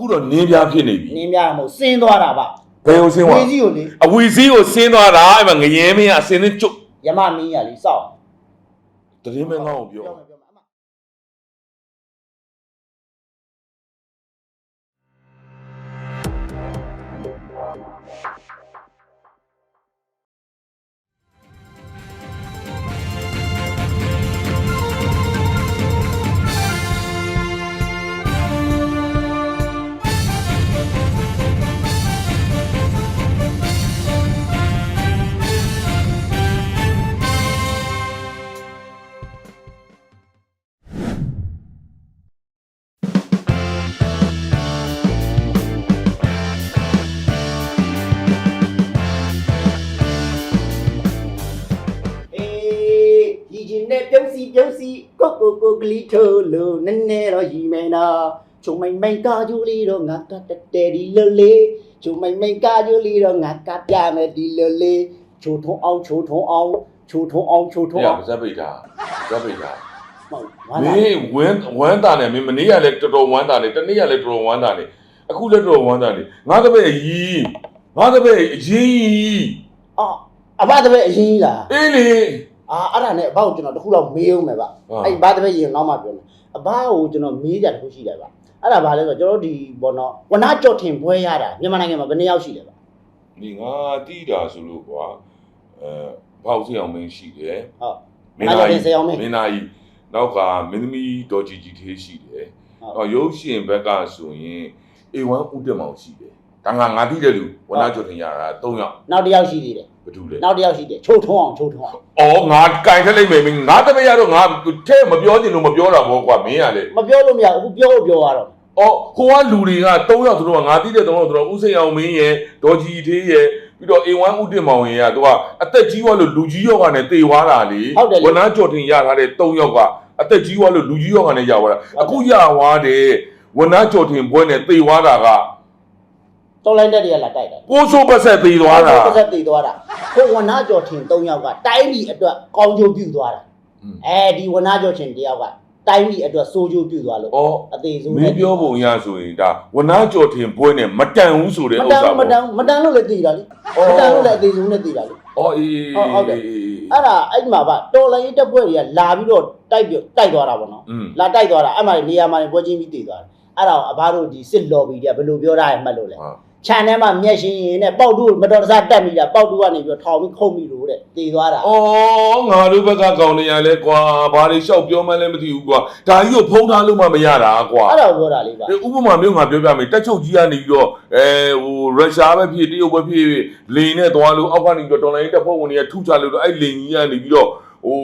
အခုတော့နင်းပြားဖြစ်နေပြီနင်းများမဟုတ်စင်းသွားတာဗျဘယ်ကိုဆင်းသွားဝေးကြီးကိုလေအဝီစည်းကိုဆင်းသွားတာအဲ့မှာငရဲမင်းကအစင်းနဲ့ကျုပ်ယမမင်းရလေစောက်တရင်မင်းငေါ့ကိုပြော ပြော နဲ့ပြုံးစီပြုံးစီကိုကိုကိုကလေးထိုးလို့နည်းနည်းတော့ရီမယ်နော်ချုံမိုင်မိုင်ကာဂျူလီတော့ငါကတတဲဒီလလေးချုံမိုင်မိုင်ကာဂျူလီတော့ငါကပြမယ်ဒီလလေးချိုထုံးအောင်ချိုထုံးအောင်ချိုထုံးအောင်ချိုထုံးရအောင်ပါဇက်ပိတ်တာဇက်ပိတ်တာဟုတ်မဟာလားင်းဝမ်းဝမ်းတာနဲ့မင်းမနေ့ကလည်းတော်တော်ဝမ်းတာနဲ့တနေ့ကလည်းတော်တော်ဝမ်းတာနဲ့အခုလည်းတော်တော်ဝမ်းတာနဲ့ငါတပည့်အကြီးငါတပည့်အကြီးအော်အဘတပည့်အရင်ကြီးလားအေးလေ အာအဲ့ဒါနဲ့အဘကိုကျွန်တော်တခုတော့မေးအောင်မယ်ဗျဟာအဲ့ဘာတပည့်ရင်နောက်မှပြောမယ်အဘကိုကျွန်တော်မေးကြတခုရှိတယ်ဗျအဲ့ဒါဘာလဲဆိုတော့ကျွန်တော်တို့ဒီဘောနော်ဝနာကြော့ထင်ပွဲရတာမြန်မာနိုင်ငံမှာဘယ်နှစ်ယောက်ရှိလဲဗျဒီငါတီးတာဆိုလို့ကွာအဲဘောက်စီအောင်မင်းရှိတယ်ဟုတ်မင်းသားမင်းသားကြီးစေအောင်မင်းမင်းသားကြီးနောက်ကမင်းသမီးဒေါ်ကြီးကြီးသေးရှိတယ်ဟုတ်ဟောရုပ်ရှင်ဘက်ကဆိုရင် A1 ဦးတက်မောင်ရှိတယ်ဒါငါငါတီးတယ်လူဝနာကျော်ထင်ရတာ၃ယောက်နောက်တစ်ယောက်ရှိသေးတယ် ဘယ်သူလဲနောက်တစ်ယောက်ရှိတယ်ချိုးထုံးအောင်ချိုးထုံးအောင်အော်ငါကင်ထက်လိုက်မယ်မင်းငါတပည့်ရတော့ငါထဲမပြောချင်လို့မပြောတာဘောကွာမင်းကလေမပြောလို့မရဘူးအခုပြောဖို့ပြောရတော့အော်ဟိုကလူတွေက၃ယောက်သူတို့ကငါတီးတဲ့၃ယောက်သူတို့ဦးစိန်အောင်မင်းရဲ့ဒေါ်ကြီးသေးရဲ့ပြီးတော့ A1 ဦးတင်မောင်ရဲ့ကသူကအသက်ကြီးသွားလို့လူကြီးယောဂနဲ့တေသွားတာလေဝနာကျော်ထင်ရထားတဲ့၃ယောက်ကအသက်ကြီးသွားလို့လူကြီးယောဂနဲ့ရသွားတာအခုရသွားတယ်ဝနာကျော်ထင်ပွဲနဲ့တေသွားတာက တော်လိုင်းတက်တွေကလာတိုက်တယ်ကိုဆိုးပတ်ဆက်တေသွားတာပတ်သက်တည်သွားတာဟိုဝနာကျော်ထင်၃ယောက်ကတိုင်းပြည်အတွက်ကောင်းကျိုးပြုသွားတာအဲဒီဝနာကျော်ထင်တယောက်ကတိုင်းပြည်အတွက်စိုးကျိုးပြုသွားလို့အော်အသေးဆုံးမင်းပြောပုံရဆိုရင်ဒါဝနာကျော်ထင်ပွဲနဲ့မတန်ဘူးဆိုတဲ့မဥတစ္န်စာဘူးမတန်ဘူးမတန်လို့လည်းတည်တာလေမတန်လို့လည်းအသေးဆုံးနဲ့တည်တာလေအော်အေးဟုတ်ဟုတ်တယ်အဲ့ဒါအဲ့ဒီမှာဗတော်လိုင်းရေးတက်ဖွဲ့တွေကလာပြီးတော့တိုက်ပြတိုက်သွားတာပေါ့နော်อืมလာတိုက်သွားတာအဲ့မှာနေရာမှာပွဲချင်းပြီးတည်သွားတယ်အဲ့ဒါကိုအဘတို့ဒီစစ်လော်ဘီတွေကဘယ်လိုပြောတာလဲမှတ်လို့လဲဟာ ခြံထဲမှာမျက်ရှင်ရင်နဲ့ပေါက်တူမတော်တဆတက်မိတာပေါက်တူကနေပြီးတော့ထောင်ပြီးခုတ်မိလို့တဲ့တည်သွားတာအော်ငါတို့ဘက်ကကောင်းနေရလဲကွာဘာတွေလျှောက်ပြောမှလည်းမသိဘူးကွာဒါကြီးကိုဖုံးထားလို့မှမရတာကွာအဲ့ဒါကိုပြောတာလေးပါဒီဥပမာမျိုးငါပြောပြမယ်တက်ချုပ်ကြီးကနေပြီးတော့အဲဟိုရုရှားပဲဖြစ်တရုတ်ပဲဖြစ်လေနဲ့သွားလို့အောက်ကနေပြီးတော့တော်လိုင်းတက်ဖို့ဝင်တွေကထုချလို့တော့အဲ့လေကြီးကနေပြီးတော့ဟို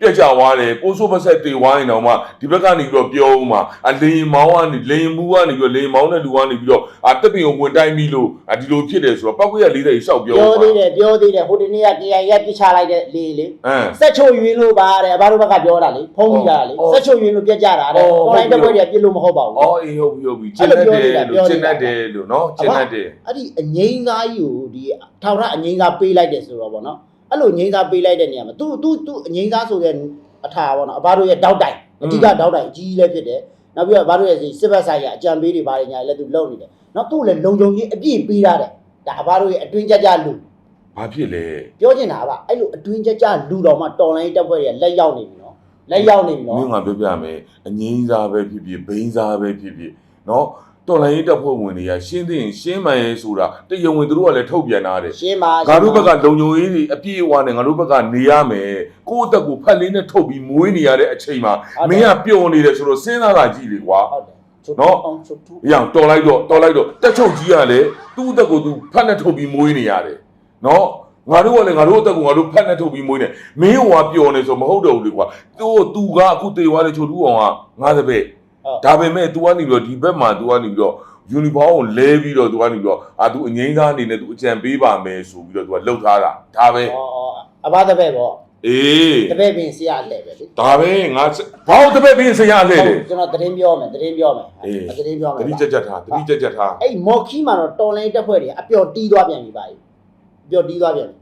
ပြက်ကြသွားတယ်ကိုစိုးပတ်ဆက်တေဝိုင်းတော့မှဒီဘက်ကနေပြီးတော့ပြောဦးမှာအလေမောင်းကနေလေမူကနေပြီးတော့လေမောင်းတဲ့လူကနေပြီးတော့အတက်ပင်ကိုဝင်တိုင်းပြီလို့ဒီလိုဖြစ်တယ်ဆိုတော့ပောက်ကရလေးတွေလျှောက်ပြောပြောဦးသေးမှာတယ်ပြောသေးတယ်ဟိုတနေ့က KI ရက်ပြစ်ချလိုက်တဲ့လေလေအမ်စက်ချိုရွေးလို့ပါတဲ့အဘတို့ဘက်ကပြောတာလေဖုံးမိတာလေအော်စက်ချိုရွေးလို့ပြက်ကြတာတဲ့အော်တော်လိုင်းတက်ဖွဲ့တွေကပြစ်လို့မဟုတ်ပါဘူးအော်အေးဟုတ်ပြီဟုတ်ပြီကျအဲ့င်းလိုတတ်တယ်ပြောလို့နေတာကျင်းတတ်တယ်လို့နော်ကျင်းတတ်တယ်အဲ့ဒီအငိမ့်သားကြီးကိုဒီထောင်ထအငိမ့်သားပေးလိုက်တယ်ဆိုတော့ဗောနော် အဲ့လိုငိမ့်သားပေးလိုက်တဲ့နေရာမှာ तू तू तू အငိမ့်သားဆိုတဲ့အထာဗောနော်အဘတို့ရဲ့တောက်တိုင်အဓိကတောက်တိုင်အကြီးကြီးလည်းဖြစ်တယ်နောက်ပြီးတော့အဘတို့ရဲ့စစ်ဘက်ဆိုင်ရာအကြံပေးတွေဘာတွေညာလည်း तू လုပ်နေတယ်နော်သူ့လည်းလုံခြုံကြီးအပြည့်ပေးထားတယ်ဒါအဘတို့ရဲ့အတွင်းကြကြလူ ဘာဖြစ်လဲ ပြောချင်တာကအဲ့လိုအတွင်းကြကြလူတော်မှတော်လိုင်းတက်ဖွဲ့တွေကလက်ရောက်နေပြီနော်လက်ရောက်နေပြီ မ နော် င်းငါပြောပြမယ်အငိမ့်စားပဲဖြစ်ဖြစ်ဘိန်းစားပဲဖြစ်ဖြစ်နော် တော်လိုင်းရေးတပ်ဖွဲ့ဝင်တွေကရှင်းသိရင်ရှင်းမှန်ရဲဆိုတာတရဝင်သူတို့ကလည်းထုတ်ပြန်ထားတယ်ရှင်းပါငါတို့ဘက်ကလုံခြုံရေးတွေအပြည့်အဝနဲ့ငါတို့ဘက်ကနေရမယ်ကိုယ့်အသက်ကိုဖက်လေးနဲ့ထုတ်ပြီးမွေးနေရတဲ့အချိန်မှာမင်းကပျော်နေတယ်ဆိုတော့စဉ်းစားတာကြည့်လေကွာဟုတ်တယ်ချုပ်နော်အောင်ချုပ်ထူ။ရောင်တော်လိုက်တော့တော်လိုက်တော့တက်ချုပ်ကြီးကလည်းသူ့အသက်ကိုသူဖက်နဲ့ထုတ်ပြီးမွေးနေရတယ်။နော်ငါတို့ကလည်းငါတို့အသက်ကိုငါတို့ဖက်နဲ့ထုတ်ပြီးမွေးနေမင်းဟိုကပျော်နေဆိုမဟုတ်တော့ဘူးလေကွာ။သူ့သူကအခုတေသွားတဲ့ချိုတူအောင်ကငါတပည့်ဟုတ် ဒါပေမဲ့ तू ကနေပြီးတော့ဒီဘက်မှာ तू ကနေပြီးတော့ယူနီဖောင်းကိုလဲပြီးတော့ तू ကနေပြီးတော့အာ तू အငိမ့်သားအနေနဲ့ तू အကြံပေးပါမယ်ဆိုပြီးတော့ तू ကလှုပ်ထားတာဒါပဲ ဩဩအဘတပည့်ဗော အေး တပည့်ပင်ဆရာလှည့်ပဲလေ ဒါပဲငါဘာလို့တပည့်ပြီးဆရာလဲလေ ကျွန်တော်သတင်းပြောမယ်သတင်းပြောမယ် အေး သတင်းပြောမယ် တတိကြက်ကြက်ထားတတိကြက်ကြက်ထား အဲ့မော်ခီမှာတော့တော်လိုင်းတက်ဖွဲ့တွေအပျော်တီးသွားပြန်ပြီပါကြီးအပျော်တီးသွားပြန်ပြီ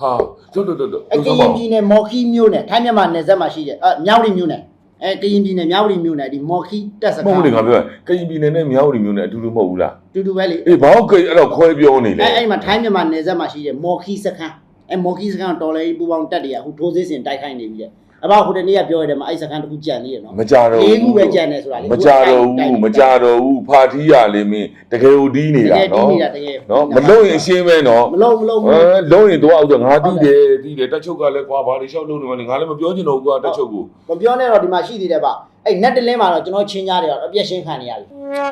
ဟာတို့တို့တို့တို့ အကရင်ပြည်နယ်မော်ခီမြို့နယ်ထိုင်းမြန်မာနယ်စပ်မှာရှိတဲ့အမြောက်ရီမြို့နယ် အဲကရင်ပြည်နယ်မြဝတီမြို့နယ်ဒီမော်ခီတက်စမခန်းဟုတ်လေငါပြောကရင်ပြည်နယ်နဲ့မြောက်ရီမြို့နယ်အတူတူမဟုတ်ဘူးလားတူတူပဲလေအေးဘာလို့ကအဲ့တော့ခွဲပြောနေလဲအဲအဲ့ဒီမှာထိုင်းမြန်မာနယ်စပ်မှာရှိတဲ့မော်ခီစခန်းအဲမော်ခီစခန်းတော်လေးပူပေါင်းတက်တွေကအခုထိုးစစ်ဆင်တိုက်ခိုက်နေပြီတဲ့ အဘဟိုတနေ့ကပြောရတယ်မှာအဲ့စခန်းတစ်ခုကြံနေရနော်မကြတော့လေးခုပဲကြံနေဆိုတာလေမကြတော့ဘူးမကြတော့ဘူးဖာထီးရလေမင်းတကယ်ကိုဒီးတနေတာကယ်တင်းနော်နေတာတကယ်နော်မလုံးရင်အရှင်းပဲနော်မလုံးမလုံးမအဲလုံးလုံးရင်တော့အောက်တော့ငါတီးတယ်တီးတယ်တက်ချုပ်ကလည်းကွာဘာတွေလျှောက်လုံးနေမလဲငါလည်းမပြောချင်တော့ဘူးကွာတက်ချုပ်ကိုမပြောနဲ့တော့ဒီမှာရှိသေးတယ်ဗျအဲ့နက်တလင်းမှာတော့ကျွန်တော်ချင်းကြတယ်တော့အပြက်ရှင်းခံနေရပြီ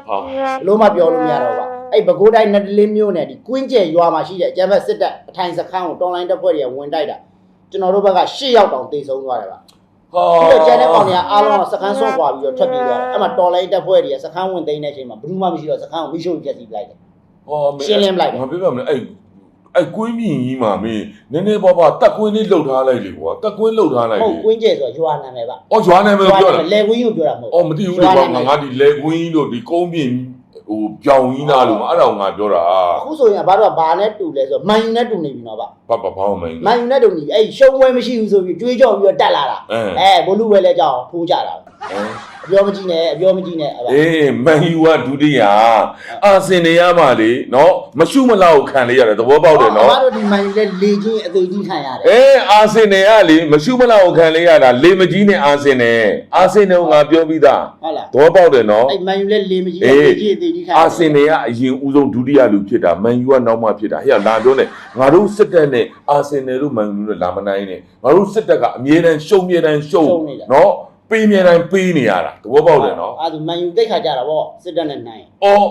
ဟာဘလို့မပြောလို့မရတော့ဗျအဲ့ဘကိုးတိုင်းနက်တလင်းမြို့နယ်ဒီကွင်းကျဲရွာမှာရှိတဲ့အကြမ်းဖက်စစ်တပ်အထိုင်စခန်းကိုတော်လိုင်းတပ်ဖွဲ့တွေကဝင်တိုက်တာ ကျွန်တော်တို့ဘက်က၈ရောက်တောင်တေဆုံးသွားတယ်ဗျဟာပြီးတော့ကျန်တဲ့ကောင်တွေကအားလုံးကစခန်းဆွန့်ခွာပြီးတော့ထွက်ပြေးသွားတယ်အဲ့မှာတော်လိုင်းတပ်ဖွဲ့တွေကစခန်းဝင်သိမ်းတဲ့အချိန်မှာဘယ်သူမှမရှိတော့စခန်းကိုမိရှုပ်ပြက်စီးပလိုက်တယ်ဟောမင်းရှင်းလင်းပလိုက်တယ်ငါပြောပြမလဲအဲ့အဲ့ကွင်းမြင့်ကြီးမှာမင်းနည်းနည်းပါးပါတက်ကွင်းလေးလှုပ်ထားလိုက်လေကွာတက်ကွင်းလှုပ်ထားလိုက်ဟုလေတ်ကွင်းကျဲဆိုတော့ရွာနာမည်ဗျအော်ဂျွာနာမည်ပြောတာလေကွင်းကိုပြောတာမဟုတ်အော်မသိဘူးလေကွာငါငါဒီလေကွင်းတို့ဒီကုန်းမြင့် ဟိုပြောင်ကြီးနာလို့အဲ့ဒါကိုငါပြောတာအခုဆိုရင်ဘာတော့ဘာနဲ့တူလဲဆိုတော့မန်ယူနဲ့တူနေပြီနော်ဗျဘာဘာဘာမင်းမန်ယူနဲ့တူနေပြီအဲ့ရှုံးပွဲမရှိဘူးဆိုပြီးကြွေးကြော်ပြီးတော့တက်လာတာအဲအဲဘလူးဝဲလဲကြောက်ထိုးကြတာ အပြောမကြည့်နဲ့အပြောမကြည့်နဲ့အဲ့ဒါအေးမန်ယူကဒုတိယအာဆင်နေရမှာလေနော်မရှုမလောက်ခံလေးရတယ်သဘောပေါက်တယ်နော်ဘာလို့ဒီမန်ယူလဲလေချင်းအသေးကြီးခံရတယ်အေးအာဆင်နယ်ကလေမရှုမလောက်ခံလေးရတာလေမကြီးနဲ့အာဆင်နယ်အာဆင်နယ်ကငါပြောပြီးသားဟုတ်လားသဘောပေါက်တယ်နော်အဲ့မန်ယူလဲလေမကြီးအေးလေကြီးအသေးကြီးခံအာဆင်နယ်ကအရင်ဦးဆုံးဒုတိယလူဖြစ်တာမန်ယူကနောက်မှဖြစ်တာဟဲ့လာပြောနေငါတို့စစ်တပ်နဲ့အာဆင်နယ်တို့မန်ယူတို့လာမနိုင်နဲ့ငါတို့စစ်တပ်ကအမြဲတမ်းရှုံမြဲတမ်းရှုံနော် ပေးမြဲတမ်းပေးနေရတာသဘောပေါက်တယ်နော်အဲ့ဒါမန်ယူတိတ်ခါကြတာဗောစစ်တပ်နဲ့နိုင်အော်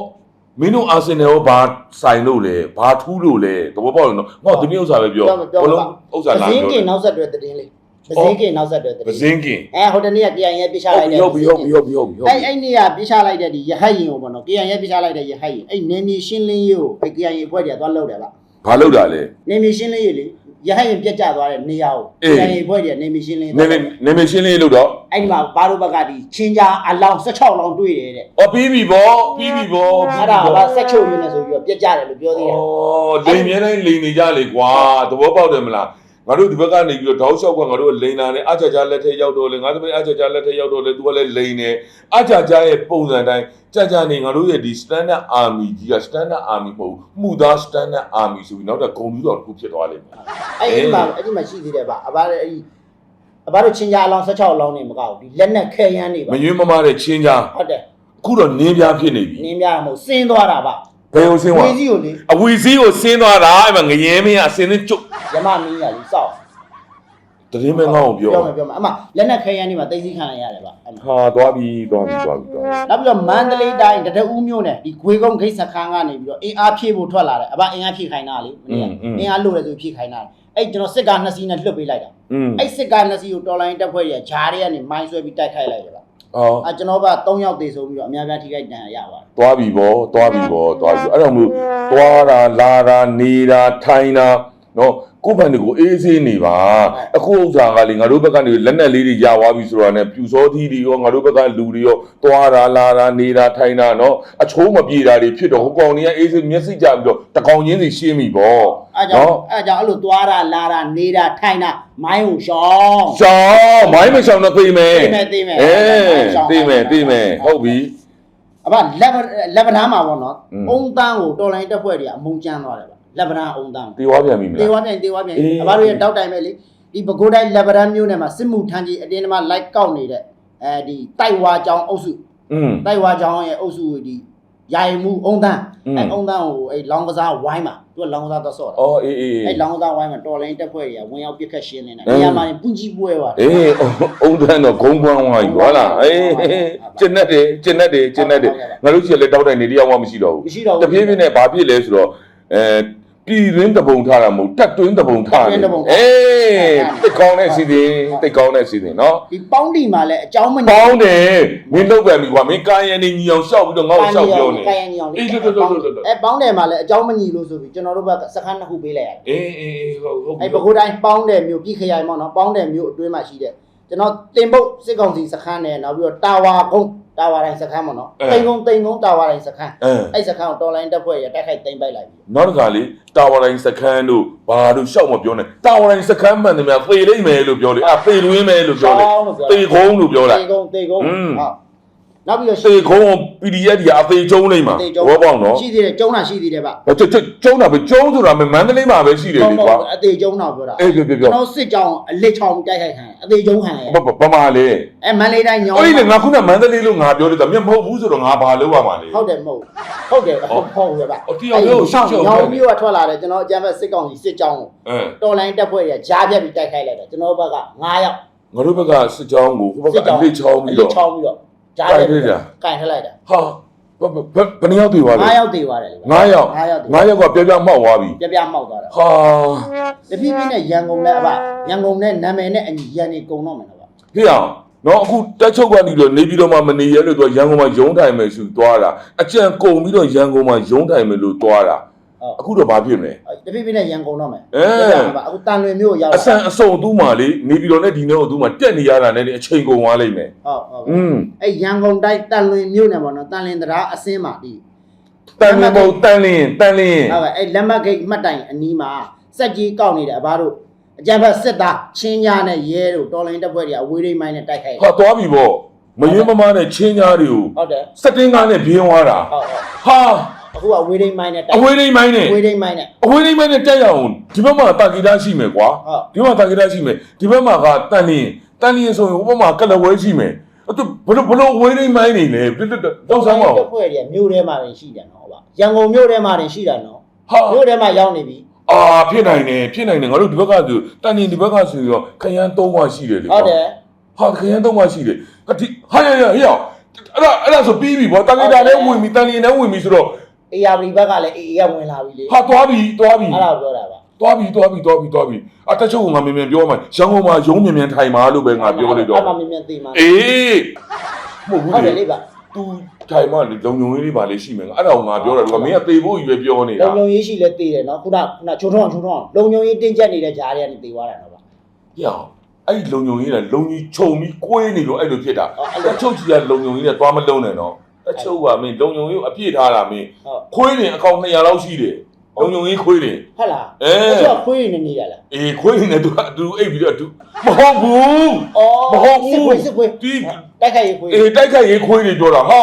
မင်းတို့အာဆင်နယ်ရောဘာဆိုင်လို့လဲဘာထူးလို့လဲသဘောပေါက်တယ်နော်ငါသမီးဥစ္စာပဲပြောဘလုံးဥစ္စာပလာစင်းပြောကင်နောက်ဆက်တွဲသတင်းလေးပစင်းကင်နောက်ဆက်တွဲသပတင်းစင်းကင်အဲဟိုတနေ့က KN ရဲ့ပြချလိုက်တဲ့ဟုတ်ပြီဟုတ်ပြီဟုတ်ပြီဟုတ်ပြီဟုတ်အဲ့ပြီအဲ့နေ့ကပြချလိုက်တဲ့ဒီရဟတ်ရင်ကိုပေါ့နော် KN ရဲ့ပြချလိုက်တဲ့ရဟတ်ရင်အဲ့နေမြေရှင်းလင်းရေးကိုအဲ့ KN ရဲ့အဖွဲ့တွေကသွားလုပ်တယ်ဗျဘာလုပ်တာလဲနေမြေရှင်းလင်းရေးလေရဟတ်ရင်ပြက်ကျသွားတဲ့နေရာကိုအေး KN ရဲ့အဖွဲ့တွေကနေမြေရှင်းလင်းနေနေနေမရှင်းလေးလို့တော့ အဲ့ဒီမှာဘာလို့ဘက်ကဒီချင်းကြားအလောင်း16လောင်းတွေ့တယ်တဲ့အော်ပြီးပြီဗောပြီးပြီဗောအဲ့ဒါကဘာဆက်ချုပ်ရင်းနေဆိုပြီးတော့ပြက်ကျတယ်လို့ပြောသေးတယ်အော်လိန်မြဲတိုင်းလိန်နေကြလေကွာသဘောပေါက်တယ်မလားငါတို့ဒီဘက်ကနေပြီးတော့တောက်လျှောက်ကငါတို့လိန်နာနဲ့အချာချာလက်ထက်ရောက်တော့လေငါသမီးအချာချာလက်ထက်ရောက်တော့လေသူကလည်းလိန်နေအချာချာရဲ့ပုံစံတိုင်းကြာကြာနေငါတို့ရဲ့ဒီ standard army ကြီးက standard army မဟုတ်ဘူးမှုသား standard army ဆိုပြီးနောက်တော့ဂုံပြီးတော့တစ်ခုဖြစ်သွားလိမ့်မယ်အဲ့ဒီမှာအဲ့ဒီမှာရှိသေးတယ်ဗျအဘအဲ့ဒီ အဘတို့ချင်းကြားအလောင်း16လောင်းနေမကောက်ဘူးဒီလက်နဲ့ခဲရမ်းနေပါမယွင်းမမတဲ့ချင်းကြားဟုတ်တယ်အခုတော့နင်းပြားဖြစ်နေပြီနင်းပြမဟုတ်စင်းသွားတာဗျဘယ်ကိုဆင်းသွားဝေးကြီးကိုလေအဝီစည်းကိုဆင်းသွားတာအဲ့မှာငရဲမင်းကအစင်းနဲ့ကျုပ်ရမမင်းရလေစောက်တရင်မင်းငေါ့ကိုပြောပြောမယ်ပြောမယ်အမလက်နဲ့ခဲရမ်းနေမှာတိတ်ဆိတ်ခံရရတယ်ဗျအဲ့မှာဟာသွားပြီသွားပြီသွားပြီသွားပြီနောက်ပြီးတော့မန္တလေးတိုင်းတတအူးမြို့နယ်ဒီဂွေကုန်းဂိတ်စခန်းကနေပြီးတော့အင်အားဖြည့်ဖို့ထွက်လာတယ်အဘအင်အားဖြည့်ခိုင်းတာလေမနေ့ကအင်အားလို့လည်းဆိုဖြည့်ခိုင်းတာ အဲ့ကျွန်တော်စစ်ကားနှစ်စီးနဲ့လွတ်ပေးလိုက်တာอืมအဲ့စစ်ကားနှစ်စီးကိုတော်လိုင်းတက်ဖွဲ့ရဂျားတွေကနေမိုင်းဆွဲပြီးတိုက်ခိုက်လိုက်တယ်ဗျအော်အဲကျွန်တော်က3ယောက်သေဆုံးပြီးတော့အများပြားထိခိုက်ဒဏ်ရာရပါတယ်သွားပြီဗောသွားပြီဗောသွားပြီအဲ့တော့မို့သွားတာလာတာနေတာထိုင်တာနော် ကိုယ်ဖန်တွေကိုအေးဆေးနေပါအခုဥစ္စာကလေငါတို့ဘက်ကနေလက်နက်လေးတွေရသွားပြီဆိုတာနဲ့ပြူစောသီးတွေရောငါတို့ဘက်ကလူတွေရောသွားတာလာတာနေတာထိုင်တာနော်အချိုးမပြေတာတွေဖြစ်တော့ဟိုကောင်တွေကအေးဆေးမျက်စိကြပြီးတော့တကောင်ချင်းစီရှင်းပြီဗောအဲကြောင့်အဲကြောင့်အဲ့လိုသွားတာလာတာနေတာထိုင်တာမိုင်းကိုရှောင်းရှောင်းမိုင်းမရှောင်းတော့သိမယ်သိမယ်သိမယ်အေးရှောင်းသိမယ်သိမယ်ဟုတ်ပြီအဘလက်ဗလက်ဗနာမှာပေါ့နော်อืมအုံတန်းကိုတော်လိုင်းတက်ဖွဲ့တွေကအမုံကျန်းသွားတယ်ဗျ လက်ဗရန်အုံတန်းတေဝါပြန်ပြီမလားတေဝါပြန်တေဝါပြန်အဘတို့ရဲ့တောက်တိုင်ပဲလေဒီပဲခူးတိုင်းလက်ဗရန်မြို့နယ်မှာစစ်မှုထမ်းကြီးအတင်းတမလိုက်ကောက်နေတဲ့အဲဒီတိုက်ဝါကြောင်အုပ်စုอืมတိုက်ဝါကြောင်ရဲ့အုပ်စုဒီရိုင်မှုအုံတန်းအဲအုံတန်းကိုအဲလောင်းကစားဝိုင်းမှာသူကလောင်းကစားသွားဆော့တာအော်အေးအေးအဲလောင်းကစားဝိုင်းမှာတော်လိုင်းတက်ဖွဲ့တွေကဝင်ရောက်ပြက်ခတ်ရှင်းနေတာနေရာမှာပူးကြီးပွဲပါအေးအုံတန်းတော့ဂုံးပွမ်းဝိုင်းဟောလားအေးကျင်နဲ့တယ်ကျင်နဲ့တယ်ကျင်နဲ့တယ်ငါတို့ရှိရလဲတောက်တိုင်နေတရားမှမရှိတော့ဘူးမရှိတော့ဘူးတပြေးပြေးနဲ့ဘာပြည့်လဲဆိုတော့အဲ ပြည်တွင်းတပုံထားတာမဟုတ်တက်တွင်းတပုံထားတယ်အေးတိတ်ကောင်းတဲ့စီစဉ်တိတ်ကောင်းတဲ့စီစဉ်နော်ဒီပေါင်းတီမှာလည်းအကြောင်းမပေါင်းတယ်မင်းလောက်ပြန်ပြီကွာမင်းကာယန်နေညီအောင်ရှောက်ပြီးတော့ငါ့ကိုရှောက်ပြောနေကိုင်ရညီအောင်အေးလွတ်လွတ်လွတ်လွတ်လွတ်အဲပေါင်းတယ်မှာလည်းအကြောင်းမညီလို့ဆိုပြီးကျွန်တော်တို့ဘက်ကစခန်းတစ်ခုပေးလိုက်ရတယ်အေးအေးဟုတ်ဟုတ်အဲပဲခူးတိုင်းပေါင်းတယ်မြို့ပြည်ခရိုင်ပေါ့နော်ပေါင်းတယ်မြို့အတွင်းမှာရှိတဲ့ကျွန်တော်တင်ပုတ်စစ်ကောင်စီစခန်းနဲ့နောက်ပြီးတော့တာဝါကုန်း တတာဝါတိုင်းစခန်းပေါ့နော်အဲတိန်ကုန်းတိန်ကုန်းတာဝါတိုင်းစခန်းအဲအဲ့စခန်းကိုတော်လိုင်းတက်ဖွဲ့ရတိုက်ခိုက်သိမ်းပိုက်လိုက်ပြီနောက်တစ်ခါလေတာဝါတိုင်းစခန်းတို့ဘာတို့ရှောက်မပြောနဲ့တာဝါတိုင်းစခန်းမှန်တယ်များသေလိမ့်မယ်လို့ပြောလေအာသေလွင်းမယ်လို့ပြောလေရှောင်းလို့ပြောသေခုံးလို့ပြောလိုက်တေကုန်းတေကုန်းอืมဟုတ် နောက်ပြီးတော့သေခုံး PDF ဒီအသေးကျုံးလိမ့်မှာတေကုန်းဘောပေါက်နော်ရှိသေးတယ်ကျုံးတာရှိသေးတယ်ဗျဟိုကျကျကျုံးတာပဲကျုံးဆိုတာမန္တလေးမှာပဲရှိတယ်လေကွာအသေးကျုံးတော့ပြောတာအေးပြောပြောကျွပြောန်တော်စစ်ကြောင်အလစ်ချောင်းတိုက်ခိုက်ခံရအသေးကျုံးခံရဘာဘာမှလေအဲမန်လေးတိုင်းညောင်းအဲ့ဒီငါခုနမန္တလေးလို့ငါပြောတယ်ဒါမျက်မဟုတ်ဘူးဆိုတော့ငါဘာလုပ်ရမှာလဲဟုတ်တယ်မဟုတ်ဟုတ်တယ်ဟုတ်ဟုတ်ရပါအော်တရားရုံးရှောက်ရှောက်ညောင်းပြီးတော့ထွက်လာတယ်ကျွန်တော်အကြမ်းဖက်စစ်ကောင်စီစစ်ကြောင်းကိုအဲတော်လိုင်းတက်ဖွဲ့ရကြားပြတ်ပြီးတိုက်ခိုက်လိုက်တယ်ကျွန်တော်ဘက်က9ယောက်ငါတို့ဘက်ကစစ်ကြောင်းကိုဟိုဘက်ကအလေးချောင်းပြီးတော့ချောင်းပြီးတော့ ကြားပြတ်ပြီးကန်ထလိုက်တာဟာဘယ်ဘယ်ဘယ်နှစ်ယောက်တည်သွားလဲ9ယောက်တည်သွားတယ်လေ9ယောက်9ယောက်တည်9ယောက်ကပြောပြမောက်သွားပြီပြပြမောက်သွားတာဟာတဖြည်းဖြည်းနဲ့ရန်ကုန်နဲ့အဘရန်ကုန်နဲ့နာမည်နဲ့အညီရန်နေကုန်တော့မယ်နော်ဗျဖြစ်အောင်နော်အခုတက်ချုပ်ကနေတော့နေပြီးတော့မှမနေရဲလို့သူကရန်ကုန်မှာရုံးထိုင်မယ်ဆိုသွားတာအကြံကုန်ပြီးတော့ရန်ကုန်မှာရုံးထိုင်မယ်လို့သွားတာဟုတ် အခုတော့ဘာဖြစ်မလဲတဖြည်းဖြည်းနဲ့ရန်ကုန်တော့မယ်အဲအခုတန်လွင်မျိုးကိုရောက်အဆန်အစုံသူ့မှာလေနေပြီးတော့နဲ့ဒီနေ့ကိုသူ့မှာတက်နေရတာနဲ့အချိန်ကုန်သွားလိမ့်မယ်ဟုတ်ဟုတ်อืมအဲ့ရန်ကုန်တိုင်းတန်လွင်မြို့နယ်ပေါ့နော်တန်လင်တရားအစင်းမှာဒီတန်လင်းမဟုတ်တန်လင်းတန်လင်းဟုတ်ကဲ့အဲ့လက်မတ်ဂိတ်မှတ်တိုင်အနီးမှာစက်ကြီးကောက်နေတယ်အဘတို့အကြံဖက်စစ်သားချင်းညာနဲ့ရဲတို့တော်လိုင်းတက်ဖွဲ့တွေအဝေးရိမ်မိုင်းနဲ့တိုက်ခိုက်ဟာသွားပြီပေါ့မယွန်းမမနဲ့ချင်းညာတွေကိုဟုတ်တယ်စက်တင်းကားနဲ့ဘင်းသွားတာဟုတ်ဟုတ်ဟာ အခုကအဝေးရိမ်မိုင်းနဲ့တိုအက်ဝေးရိမ်မိုင်းနဲ့ အဝေးရိမ်မိုင်းနဲ့အဝေးရိမ်မိုင်းနဲ့တက်ရအောင်ဒီဘက်မှာတာဂီတာရှိမယ်ကွာဟုတ် ဒီဘက်မှာတာဂီတာရှိမယ်ဒီဘက်မှာကတန်လင်းတန်လင်းဆိုရင်ဟိုဘက်မှာကလဝဲရှိမယ်အဲ့တော့ဘလို့ဘလို့အဝေးရိမ်မိုင်းနေလဲပြတ်တက်တော့ဆမ်းမအောင်တက်ဖွဲ့တွေမြို့ထဲမှာတင်ရှိတယ်နော်ဟုတ်ပါရန်ကုန်မြို့ထဲမှာတင်ရှိတာနော်ဟာ မြို့ထဲမှာရောက်နေပြီအာဖြစ်နိုင်တယ်ဖြစ်နိုင်တယ်ငါတို့ဒီဘက်ကဆိုတန်လင်းဒီဘက်ကဆိုရောခရမ်း၃ပါးရှိတယ်လေဟုတ်တယ်ဟာခရမ်း၃ပါးရှိတယ်အဒီဟာရရဟေ့အောင်အဲ့ဒါအဲ့ဒါဆိုပြီးပြီဗောတာဂီတာလည်းဝင်ပြီတန်လင်းလည်းဝင်ပြီဆိုတော့ အေယာပရီဘက်ကလည်းအေအေကဝင်လာပြီလေဟာသွားပြီသွားပြီအဲ့ဒါကိုပြောတာပါသွားပြီသွားပြီသွားပြီသွားပြီအတက်ချုပ်ကငါမြင်မြင်ပြောမှရန်ကုန်မှာရုံးမြင်မြင်ထိုင်ပါလို့ပဲငါပြောလိုက်တော့အဲ့မှာမြင်မြင်သိမှာအေးမဟုတ်ဟုတ်တဘူးယ်လေပါသူထိုင်မှလေလုံုံရေးလေးပါလေရှိမယ်ငါအဲ့ဒါကိုငါပြောတာကမင်းကသေဖို့ကြီးပဲပြောနေတာလုံုံရေးရှိလဲသိတယ်နော်ခုနခုနချိုးထုံးအောင်ချိုးထုံးအောင်လုံုံရေးတင်းကျပ်နေတဲ့ဂျားတွေကနေသိသွားတာနော်ဗျပြအောင်အဲ့ဒီလုံုံရေးကလုံကြီးခြုံပြီးကွေးနေလို့အဲ့လိုဖြစ်တာဟုတ်အဲ့တလိုချုပ်ကြီးကလုံုံရေးနဲ့သွားမလုံးနဲ့နော် တချုပ်ကမင်းလုံုံရေးကိုအပြည့်ထားတာမင်းဟုတ်ခွေးနေအကောင်200လောက်ရှိတယ်လုံုံရေးခွေးနေဟုတ်လားအဲအဲ့တော့ခွေးနေနေရလားအေးခွေးနေသူကအတူအိတ်ပြီးတော့အတူမဟုတ်ဘူးအော်မဟုတ်ဘူးစစ်ခွေးစစ်ခွေးဒီတိုက်ခိုက်ရေးခွေးအေးတိုက်ခိုက်ရေးခွေးနေပြောတာဟာ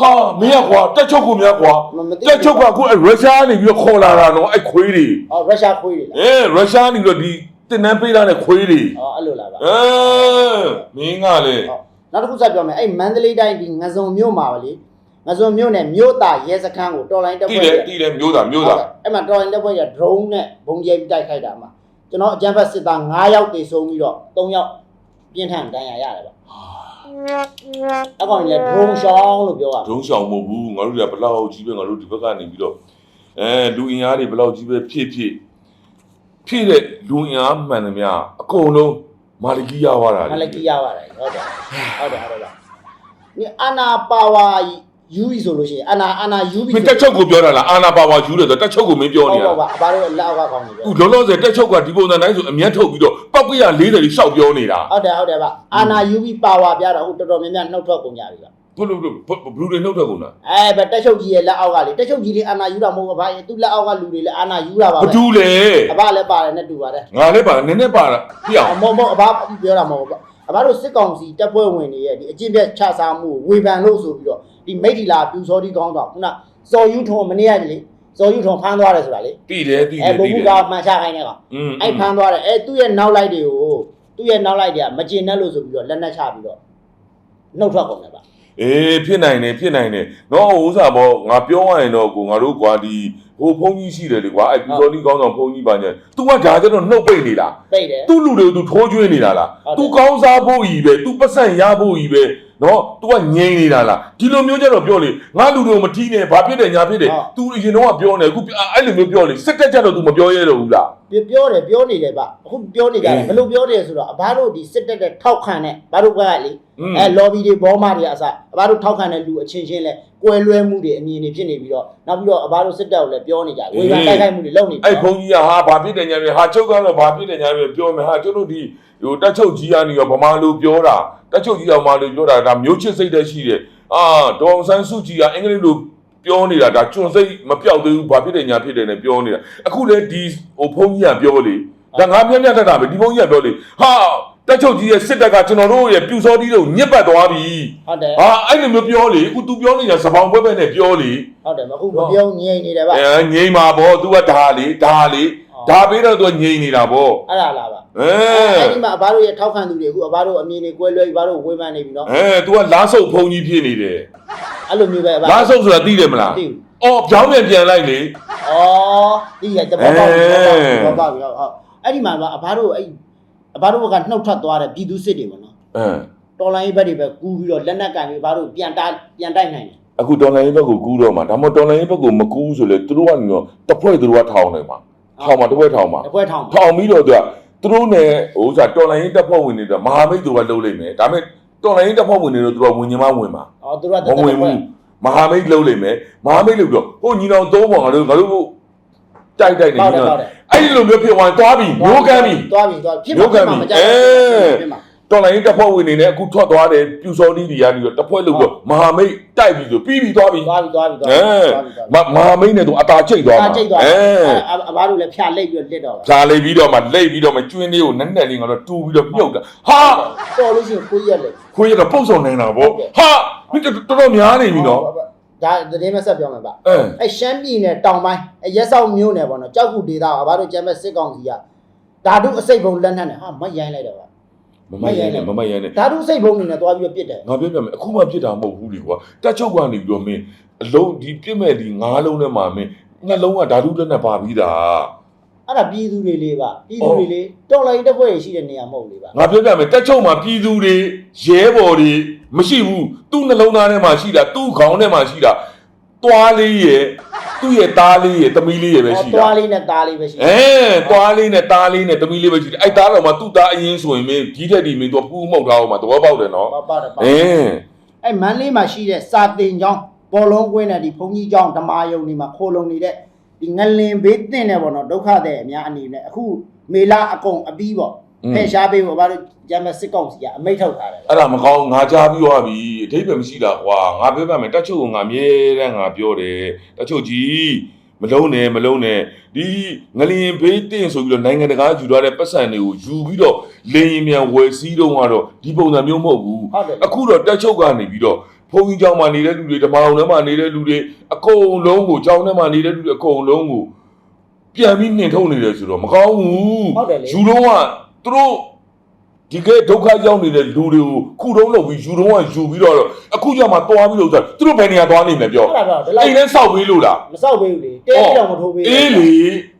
ဟာမင်းကကွာတက်ချုပ်ကများကွာမမသိတက်ချုပ်ကအခုအဲ့ရုရှားနေပြီးတော့ခေါ်လာတာနော်အဲ့ခွေးတွေအော်ရုရှားခွေးတွေလားအဲရုရှားနေပြီးတော့ဒီတင်နန်းပေးလာတဲ့ခွေးတွေအော်အဲ့လိုလားဗျအဲမင်းကလေဟုတ် နောက်တစ်ခုဆက်ပြောမယ်အဲ့မန္တလေးတိုင်းဒီငစုံမြို့မှာပါလေငစုံမြို့နယ်မြို့သားရဲစခန်းကိုတော်လိုင်းတက်တိဖွဲ့တယ်တွေတိတယ်မျိုးသားမျိုးသားအဲ့မှာတော်လိုင်းတက်ဖွဲ့တွေ drone နဲ့ဘုံကျဲပြီးတိုက်ခိုက်တာမှာကျွန်တော်အကြမ်းဖက်စစ်သား9ယောက်တေဆုံးပြီးတော့3ယောက်ပြင်းထန်ဒဏ်ရာရတယ်ဗျအကောင်ကြီးလည်း drone ရှောင်းလို့ပြောတာဒုံးဆောင်မဟုတ်ဘူးငါတို့ကဘလောက်ကြီးပဲငါတို့ဒီဘက်ကနေပြီးတော့အဲလူအင်အားတွေဘလောက်ကြီးပဲဖြည့်ဖြည့်ဖြည့်တဲ့လူအင်အားမှန်သမျှအကုန်လုံး မာလီကီရသွားတာမလည်းကြည့်ရပါတယ်ဟုတ်တယ်ဟုတ်တယ်ဟုတ်တယ်ဒီအနာပါဝါယူပြီဆိုလို့ရှိရင်အနာအနာယူပြီမင်းတက်ချုပ်ကိုပြောတာလားအာနာပါဝါယူတယ်ဆိုတက်ချုပ်ကိုမင်းပြောဟုတ်နေတာပါပါအဘာလို့လက်အောက်ကကောင်းနေပဲအခုလောလောဆယ်တက်ချုပ်ကဒီပုံစံတိုင်းဆိုအမျက်ထုတ်ပြီးတော့ပောက်ကရ40လေးရှောက်ပြောနေတာဟုတ်တယ်ဟုတ်တယ်ဗျအာနာယူပြီးပါဝါပြတော့ဟိုတော်တော်များများနှုတ်ထွက်ကုန်ကြပြီဗျ ဘလို့ဘလို့ဘလူတွေနှုတ်ထွက်ကုန်တာအဲဗျတက်ချုပ်ကြီးရဲ့လက်အောက်ကလေတက်ချုပ်ကြီးလေးအာနာယူတာမဟုတ်ဘူးဗျသူ့လက်အောက်ကလူတွေလည်းအာနာယူတာပါဘပဲဒူလေအဘလည်းပါတယ်နဲ့တူပါတယ်ငါလည်းပါနည်းနည်းပါတာပြအောင်အမောမောအဘပြောတာမဟုတ်ဘူးအဘတို့စစ်ကောင်စီတပ်ဖွဲ့ဝင်တွေရဲ့ဒီအကျင့်ပြတ်ချစားမှုကိုဝေဖန်လို့ဆိုပြီးတော့ဒီမိတ်ဒီလာပြူစောတိကောင်းတော့ခုနစော်ယူထုံမနေ့ရတယ်လေစော်ယူထုံဖမ်းသွားတယ်ဆိုတာလေတိတယ်တိတအဲယ်ဘုံတိဘုတယ်ကမှန်ချခိုင်းတဲ့ကောင်อืมအဲ့ဖမ်းသွားတယ်အဲသူ့ရဲ့နောက်လိုက်တွေကိုသူ့ရဲ့နောက်လိုက်တွေကမကျင်နဲ့လို့ဆိုပြီးတော့လက်နက်ချပြီးတော့နှုတ်ထွက်ကုန်တယ်ဗျ အေးဖြစ်နိုင်တယ်ဖြစ်နိုင်တယ်နော်ဥစားဘောငါပြောရရင်တော့ကိုငါတို့ကွာဒီ ဟိုဖုန်းကြီးရှိတယ်လေကွာအဲ့ပူဇော်နီကောင်းဆောင်ဖုန်းကြီးပါညာ तू ကဒါကြတော့နှုတ်ပိတ်နေတာ ပိတ်တယ် သူ့လူတွေကို तू ထိုးကျွေးနေတာလား ဟုတ်တယ် तू ကောင်းစားဖို့ကြီးပဲ तू ပတ်စံရဖို့ကြီးပဲနော် तू ကငြိမ်နေတာလားဒီလိုမျိုးကြတော့ပြောလေငါလူတွေကိုမထီးနဲ့ဘာဖြစ်တယ်ညာဖြစ်တယ် ဟုတ် तू အရင်တော့ကပြောနေအခုအဲ့လိုမျိုးပြောလေစစ်တက်ကြတော့ तू မပြောရတော့ဘူးလား ပြောတယ်ပြောနေတယ်ဗျအခုပြောနေကြတယ်ဘယ်လိုပြောတယ်ဆိုတော့အဘတို့ဒီစစ်တပ်တဲ့ထောက်ခံတဲ့ဘာတို့ကလေ อืม အဲ lobby တွေဘောမတွေအစအဘတို့ထောက်ခံတဲ့လူအချင်းချင်းလဲ ကွဲလွဲမှုတွေအမြင်တွေဖြစ်နေပြီးတော့နောက်ပြီးတော့အဘတို့စစ်တပ်ကိုလည်းပြောနေကြတယ်ဝေဖန်တိုက်ခိုက်မှုတွေလုပ်နေတယ်အဲ့ဘုန်းကြီးကဟာဘာဖြစ်တယ်ညာပြီဟာချုပ်ကတော့ဘာဖြစ်တယ်ညာပြီပြောမယ်ဟာကျွန်တော်ဒီဟိုတက်ချုပ်ကြီးကနေရောဗမာလူပြောတာတက်ချုပ်ကြီးကဗမာလူပြောတာဒါမျိုးချစ်စိတ်တည်းရှိတယ်အာဒေါအောင်ဆန်းစုကြည်ကအင်္ဂလိပ်လိုပြောနေတာဒါကျွန်စိတ်မပြောက်သေးဘူးဘာဖြစ်တယ်ညာဖြစ်တယ်နဲ့ပြောနေတာအခုလေဒီဟိုဘုန်းကြီးကပြောလေဒါငါမျက်မျက်တတ်တာပဲဒီဘုန်းကြီးကပြောလေဟာ တက်ချုပ်ကြီးရဲ့စစ်တပ်ကကျွန်တော်တို့ရဲ့ပြူစောတီးတို့ညစ်ပတ်သွားပြီ ဟုတ်တယ် ဟာအဲ့လိုမျိုးပြောလေအခု तू ပြောနေတာစပောင်ပွဲပဲနဲ့ပြောလေ ဟုတ်တယ်အခုမပြောငြိမ်နေတယ်ဗျ အဲငိမ့်မှာဗော तू ကဒါလေဒါလေဒါပေးတော့ तू ငိမ့်နေတာဗော အဲ့ဒါလားဗျ အဲ အဲ့ဒီမှာအဘတို့ရဲ့ထောက်ခံသူတွေအခုအဘတို့အမြင်တွေကွဲလွဲပြီးအဘတို့ဝေဖန်နေပြီနော် အဲ तू ကလားဆုပ်ဖုံကြီးဖြစ်နေတယ် အဲ့လိုမျိုးပဲအဘ လားဆုပ်ဆိုတာသိတယ်မလား သိဘူး အော်ပြောင်းပြန်ပြန်လိုက်လေ ဩဒီရတဘောပေါက်ဘောပေါက်ပြီဟုတ်အဲ့ဒီမှာအဘတို့အဲ့ အဘတို့ကနှုတ်ထွက်သွားတယ်ပြည်သူစစ်တွေပေါ့နော်အဲတော်လိုင်းဘက်တွေပဲကူးပြီးတော့လက်နက်ကင်ပြီးအဘတို့ပြန်တာပြန်တိုက်နိုင်တယ်အခုဒေါ်လာရေးဘက်ကိုကူးတော့မှာဒါမှမဟုတ်ဒေါ်လာရေးဘက်ကိုမကူးဆိုလေသူတို့ကနေတော့တစ်ဖွဲ့သူတို့ကထောင်နေမှာထောင်မှာတစ်ဖွဲ့ထောင်မှာတပွဲထောင်ထောင်ပြီးတော့သူကသူတို့နဲ့ဟိုဥစားဒေါ်လာရေးတပ်ဖွဲ့ဝင်တွေတော့မဟာမိတ်သူကလှုပ်လိုက်မယ်ဒါပေမဲ့ဒေါ်လာရေးတပ်ဖွဲ့ဝင်တွေတော့သူကဝင်ညမဝင်မှာဩသူတို့ကမဝင်ဘူးမဟာမိတ်လှုပ်လိုက်မယ်မဟာမိတ်လှုပ်ပြီးတော့ဟိုညီတော်သုံးပေါ်ငါတို့ငါတို့တိုက်တိုက်နေပေါက်ညီတယ်တော်ပေါက်တယ် အဲ့ဒီလိုမျိုးဖြစ်သွားသွားပြီမျိုးကမ်းပြီသွားပြီသွားဖြစ်မျိုးကမ်းမှာပြီမကြအဲဖြစ်မှာတော်လိုင်းတပ်ဖွဲ့ဝင်တွေနဲ့အခုထွက်သွားတယ်ပြူစောတီးတွေကနေတော့တပ်ဖွဲ့လို့တော့မဟာမိတ်တိုက်ပြီဆိုပြီးပြီးသွားပြီသွားပြီသွားပြီသွားအဲပြီသွားပြီသွားမမဟာမိတ်နဲ့သူအသာချိတ်သွားအာမှာကြိတ်သွားအဲအဘတို့လည်းဖြာလိတ်ပြီးတော့လစ်တော့ဖြာလိုက်ပြီးတော့မှလိတ်ပြီးတော့မှကျွင်းလေးကိုနက်နက်လေးကတော့တူပြီးတော့မြုပ်တာဟာတော်လို့ရှိရင်ကိုရက်လေခွေးရတော့ပုတ်ဆောင်နေတာဗောဟာမင်းတော်တော်များနေပြီနော် ဒါသတင်းမဆက်ပြောမှာပါအဲအဲရှမ်းပြည်နယ်တောင်ပိုင်းအဲရက်စောက်မြို့နယ်ပေါ့နော်ကြောက်ကူဒေသကအဘတို့ကျမ်းမဲ့စစ်ကောင်စီကဓာတုအစိတ်ဘုံလက်နက်နဲ့ဟာမရိုင်းလိုက်တော့ပါမမရနဲ့မမရနဲ့ဓာတုအစိတ်ဘုံနေနဲ့သွားပြီးတော့ပြစ်တယ်ငါပြောပြမယ်အခုမှပြစ်တာမဟုတ်ဘူးလေကွာတက်ချုပ်ကနေပြီးတော့မင်းအလုံးဒီပြစ်မဲ့ဒီငါးလုံးထဲမှာမင်းနှလုံးကဓာတုလက်နဲ့ပါပြီးတာအဲ့ဒါပြည်သူတွေလေးပါပြည်သူတွေလေးတော်လိုင်းတက်ဖွဲ့ရှိတဲ့နေရာမဟုတ်လေပါငါပြောပြမယ်တက်ချုပ်မှာပြည်သူတွေရဲဘော်တွေ မရှိဘူးသူ့နှလုံးသားထဲမှာရှိတာသူ့ခေါင်းထဲမှာရှိတာတွားလေးရဲ့သူ့ရဲ့သားလေးရဲ့သမီးလေးရဲ့ပဲရှိတာသွားလေးနဲ့သားလေးပဲရှိတယ်အဲတွားလေးနဲ့သားလေးနဲ့သမီးလေးပဲရှိတယ်အဲ့သားတော်မှာသူ့သားအရင်ဆိုရင်မင်းကြီးတဲ့ဒီမင်းသူကပူးမှုတ်ထားအောင်မှာသဘောပေါက်တယ်နော်ပေါ့ပေါ့တယ်ပေါ့အင်းအဲ့မန်းလေးမှာရှိတဲ့စာတင်ကျောင်းဘောလုံးကွင်းနဲ့ဒီဘုံကြီးကျောင်းဓမာယုံတွေမှာခိုးလုံနေတဲ့ဒီငလင်ဘေးတင်နေပေါ့နော်ဒုက္ခတဲ့အများအနေနဲ့အခုမေလာအကုန်အပြီးပေါ့ ဖယ်ရှားပေးဖို့ဘာလို့ကျမ်းမဲ့စစ်ကောင်စီကအမိတ်ထုတ်ထားတယ်အဲ့ဒါမကောင်းငါကြားပြီးသွားပြီအထိပ္ပယ်မရှိတာကွာငါပြောပြမယ်တက်ချုပ်ကငါအမြဲတမ်းငါပြောတယ်တက်ချုပ်ကြီးမလုံးနဲ့မလုံးနဲ့ဒီငလျင်ဘေးတင်ဆိုပြီးတော့နိုင်ငံတကာယူထားတဲ့ပတ်စံတွေကိုယူပြီးတော့လေရင်မြန်ဝယ်စည်းတော့ကတော့ဒီပုံစံမျိုးမဟုတ်ဘူးဟုတ်တယ်အခုတော့တက်ချုပ်ကနေပြီးတော့ဘုံကြီးကျောင်းမှာနေတဲ့လူတွေဓမ္မအောင်ထဲမှာနေတဲ့လူတွေအကုန်လုံးကိုကျောင်းထဲမှာနေတဲ့လူတွေအကုန်လုံးကိုပြန်ပြီးနှင်ထုတ်နေတယ်ဆိုတော့မကောင်းဘူးဟုတ်တယ်လေယူတော့က သူတို့ဒီကဲဒုက္ခရောက်နေတဲ့လူတွေကိုခုတုံးလုပ်ပြီးယူတော့ကယူပြီးတော့အခုကျမှသွားပြီးလို့ဆိုသူတို့ဘယ်နေရာသွားနေမလဲပြောအဲ့ဒါတော့ဒီလောက်အိမ်ထဲစောက်ပေးလို့လားမစောက်ပေးဘူးလေတဲပြီးတော့မထိုးပေးအေးလေ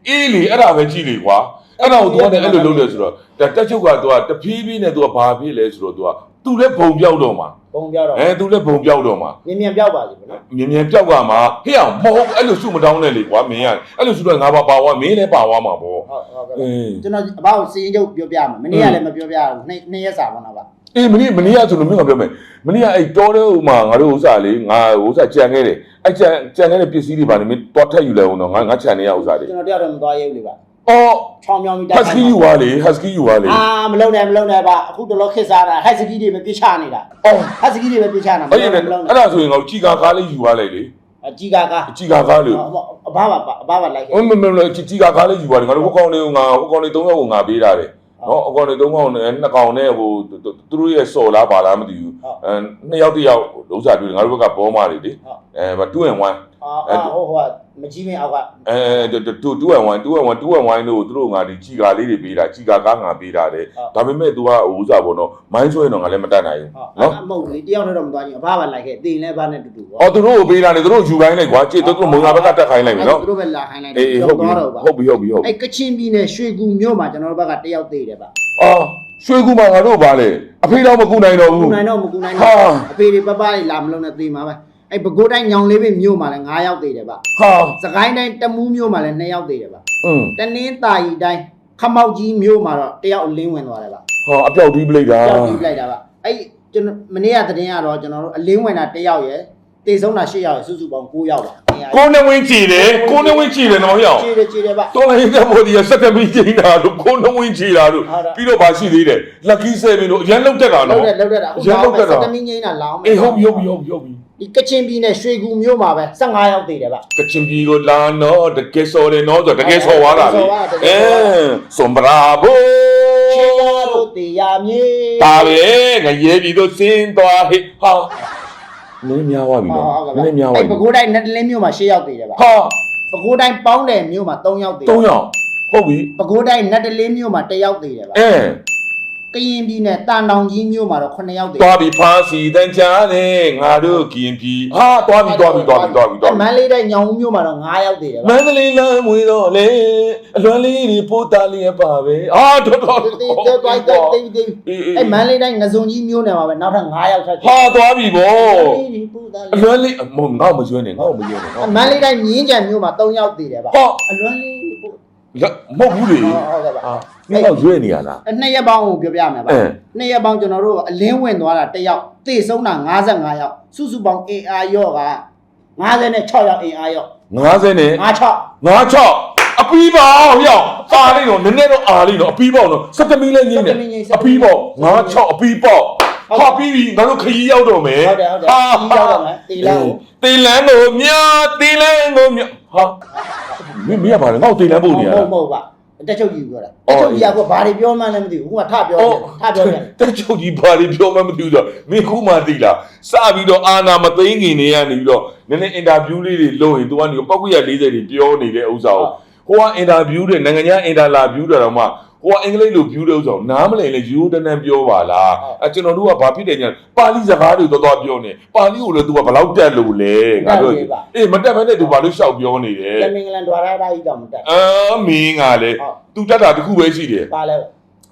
အေးလေအဲ့ဒါပဲကြည့်လေကွာအဲ့ဒါကိုသူကလည်းအဲ့လိုလုပ်တယ်ဆိုတော့ဒါတက်ချုပ်ကသူကတဖြည်းဖြည်းနဲ့သူကဘာဖြစ်လဲဆိုတော့သူက သူလည်းဘုံပြောက်တော့မှာဘုံပြောတော့အဲသူလည်းဘုံပြောက်တော့မှာမြင်မြန်ပြောက်ပါစီဗျနော်မြင်မြင်ပြောက်ကမှာဟဲ့အောင်မဟုတ်အဲ့လိုစုမတောင်းနဲ့လေကွာမင်းကအဲ့လိုစုတော့ငါပါပါဝါမင်းလည်းပါဝါမှာပေါ့ဟုတ်ဟုတ်ကဲ့အေးကျွန်တော်အဘောက်စီရင်ချုပ်ပြောပြမှာမနေ့ကလည်းမပြောပြဘူးနှစ်နှစ်ရက်စာပေါ့နော်ဗျအေးမနေ့မနေ့ကဆိုလို့မင်းကပြောမယ်မနေ့ကအဲ့တောတဲ့ဥမာငါတို့ဥစားလေငါဥစားကြံခဲ့တယ်အဲ့ကြံကြံခဲ့တဲ့ပစ္စည်းတွေပါနေမင်းတွားထက်ယူလိုက်အောင်တော့ငါငါခြံနေရဥစားတွေကျွန်တော်တယောက်တော့မသွားရဲဘူးလေဗျ အော်ချောင်းမြောင်းပြီးဟတ်စကီယူပါလေဟတ်စကီယူပါလေအာမလုံနဲ့မလုံနဲ့ဗျအခုတလောခစ်စားတာဟက်စကီတွေပဲပြစ်ချနေတာ အော်ဟက်စကီတွေပဲပြစ်ချနေတာမအဲ့ဒီလုံနဲ့နဲ့မလုံအဲ့နဲ့ဒါဆိုရင်ငါကြီးကားကားလေးယူပါလိုက်လေအကြီးကားကားကြီးကားကားလေအဘာပါအဘာပါလိုက်ခဲ့ဟိုမမမကြီးကားကားလေးယူပါလေငါတို့ဟိုကောင်လေးကိုငါဟိုကောင်လေး၃ယောက်ကိုငါပေးတာတယ်နော်အကောင်လေး၃ကောင်နဲ့နှစ်ကောင်နဲ့ဟိုသူတို့ရဲ့စော်လားပါလားမသိဘူးအဲနှစ်ယောက်တစ်ယောက်ဥစားတွေ့ငါတို့ဘက်ကဘောမာတွေလေအဲ2 and 1 အာဟိုဟို မကြီးမင်းအောက်ကအဲတူတူ2 and 1 2 and 1 2 and 1တို့သူတို့ငါဒီကြီးကားလေးတွေပေးတာကြီးကားကားငါပေးတာတယ်ဒါပေမဲ့ तू ကဟိုဥစားပေါ့နော်မိုင်းဆွဲတော့ငါလည်းမတတ်နိုင်ဘူးဟုတ်နော်မဟုတ်ဘူးလေတယောက်တည်းတော့မသွားချင်းအဘာပါလိုက်ခဲ့တင်လဲဘာနဲ့တူတူပေါ့အော်သူတို့ကိုပေးတာလေသူတို့ယူခိုင်းလိုက်ကွာကြည့်သူတို့မုံလာဘက်ကတက်ခိုင်းလိုက်ပြီနော်သူတို့ပဲလာခိုင်းလိုက်အေးဟုတ်ပြီဟုတ်ပြီဟုတ်ပြီဟုတ်ပြီအဲ့ကချင်ပြည်နယ်ရွှေကူမြို့မှာကျွန်တော်တို့ဘက်ကတယောက်သေးတယ်ဗျအော်ရွှေကူမငါတို့ပါလေအဖေတော့မကူနိုင်တော့ကူဘူးနိုင်တော့မကူနိုင်ဟာတော့အဖေတွေပပတွေလာမလုံးနဲ့သေမှာပဲ အဲ့ပဲခူးတိုင်းညောင်လေးပဲမြို့မှာလည်း9ယောက်သေးတယ်ဗျဟာစကိုင်းတိုင်းတမူးမြို့မှာလည်း2ယောက်သေးတယ်ဗျအอืมတနင်းတာရီတိုင်းခမောက်ကြီးမျိုးမှာတော့တယောက်အလင်းဝင်သွားတယ်ဗျဟာအပြောက်တီးပလိုက်တာတယောက်ပြီးလိုက်တာဗျအဲ့ကျွန်တော်မနေ့ကသတင်းကတော့ကျွန်တော်တို့အလင်းဝင်တာတယောက်ရယ်တေဆုံးတာ၈ယောက်ရယ်စုစုပေါင်း9ယောက်ပါနေရာကိုနေဝင်းကြည်တယ်ကိုနေဝင်းကြည်တယ်နော်ဟျောင်းခြေတယ်ခြေတယ်ဗျ တော်လိုင်းတဲ့ဘော်ဒီကစက်ကမီကျင်းတာလို့ကိုနေဝင်းကြည်တာလို့ဟုတ်တယ် ပြီးတော့ဗာရှိသေးတယ် lucky 7လို့အရင်လောက်တက်တာလောက်နော်တယ်လောက်တယ်တာအရင်လောက်တက်တာစက်တမင်းငိမ့်တာလောင်းမယ်အေးဟုတ်ပြီဟုတ်ပြီဟုတ်ပြီဟုတ်ပြီ ဒီကချင်ပြည်နယ်ရွှေကူမြို့မှာပဲ15ယောက်သေးတယ်ဗျကချင်ပြည်ကိုလာနော်တကယ်စော်တယ်နော်ဆိုတကယ်စော်သွားတာလေအဲဆွန်ဘရာဘိုချေရတို့တရားမြေဒါပဲငရဲပြည်တို့စင်းသွားဟိဟာနည်းများသွားပြီဟုတ်နော်ဟုတ်နကဲ့ည်းများသွားအဲ့ပြီပဲခူးတိုင်းနတ်တလင်းမြို့မှာ6ယောက်သေးတယ်ဗျဟာပဲခူးတိုင်းပေါင်းတယ်မြို့မှာ3ယောက်သေးတယ်3ယောက်ဟုတ်ပြီပဲခူးတိုင်းနတ်တလင်းမြို့မှာ1ယောက်သေးတယ်ဗျအဲ ကရင်ပြည်နယ်တန်တောင်ကြီးမြို့မှာတော့9ယောက်သေးသွားပြီဖားစီတန်ချာနဲ့ငါတို့ကရင်ပြည်ဟာသွားပြီသွားပြီသွားပြီသွားပြီသွားမပြီန္တလေးတိုင်းညောင်ဦးမြို့မှာတော့9ယောက်သေးတယ်မဗျန္တလေးလမ်းမွေတော့လေအလွန်လေးတွေပို့တာလေးရပါပဲအာတော်တော်တေးတေးတေးတေးတေးတေးအဲ့မန္တလေးတိုင်းငစုံကြီးမြို့နယ်မှာပဲနောက်ထပ်9ယောက်ထပ်ဟာသွားပြီဗောဒီပူတာအလွန်လေးမဟုတ်ငေါ့မကျွန်းနဲ့ငေါ့မကျွန်းနဲ့ငေါ့မန္တလေးတိုင်းမြင်းကြံမြို့မှာ3ယောက်သေးတယ်ဗျဟာအလွန်လေးပူလက် မဟုတ်ဘူးလေဟုတ်ကဲ့ဗျဟာမင်းတော့ရွေးနေရလားနှစ်ရက်ပေါင်းကိုပြောပြမယ်ဗျအဲနှစ်ရက်ပေါင်းကျွန်တော်တို့အလင်းဝင်သွားတာ1ယောက်သေဆုံးတာ55ယောက်စုစုပေါင်း AR ရော့က56ယောက် AR ရော့90နဲ့56 56အပီးပေါင်းရောက်အာလေးတော့နည်းနည်းတော့အာလေးတော့အပီးပေါင်းတော့စက်တမီလည်းညင်းနေအပီးပေါင်း56အပီးပေါင်းဟာပြီးပြီငါတို့ခရီးရောက်တော့မယ်ဟုတ်တယ်ဟုတ်တယ်ဒီရောက်တော့မယ်တီလန်းကိုတေလန်းကိုမြတေလန်းကိုမြဟာ မင်းမရပါနဲ့ငါ့ကိုတေလန်းပို့နေရမတာဟုတ်မဟုတ်ပါတက်ချုပ်ကြီးပြောတာတက်ချုပ်ကြီးကဘာတွေပြောမှန်းလည်းမသိဘူးခုကထပြောတယ်ထပြောတယ်တက်ချုပ်ကြီးဘာတွေပြောမှမသိဘူးဆိုတော့မင်းခုမှသိလားစပြီးတော့အာနာမသိငင်နေရနေပြီးတော့နည်းနည်းအင်တာဗျူးလေးတွေလုပ်ရင် तू ကနေပောက်ကွက်ရ40တွေပြောနေတဲ့ဥစ္စာကိုဟိုကအင်တာဗျူးတွေနိုင်ငံခြားအင်တာလာဗျူးတွေတော့မှဟို ကအင်္ဂလိပ်လိုဗျူးတဲ့ဥစ္စာကိုနားမလည်လေယူတန်းတန်းပြောပါလားအဲကျွန်တော်တို့ကဘာဖြစ်တယ်ညာပါဠိစကားတွေတော်တော်ပြောနေပါဠိကိုလည်း तू ကဘလောက်တက်လို့လဲငါတို့အေးမတက်မနဲ့ तू ဘာလို့ရှောက်ပြောနေတယ် တမင်္ဂလန်ဒွါရတာကြီးတော့မတက် အာမင်းကလည်း ဟုတ် तू တက်တာတစ်ခုပဲရှိတယ် ပါလဲ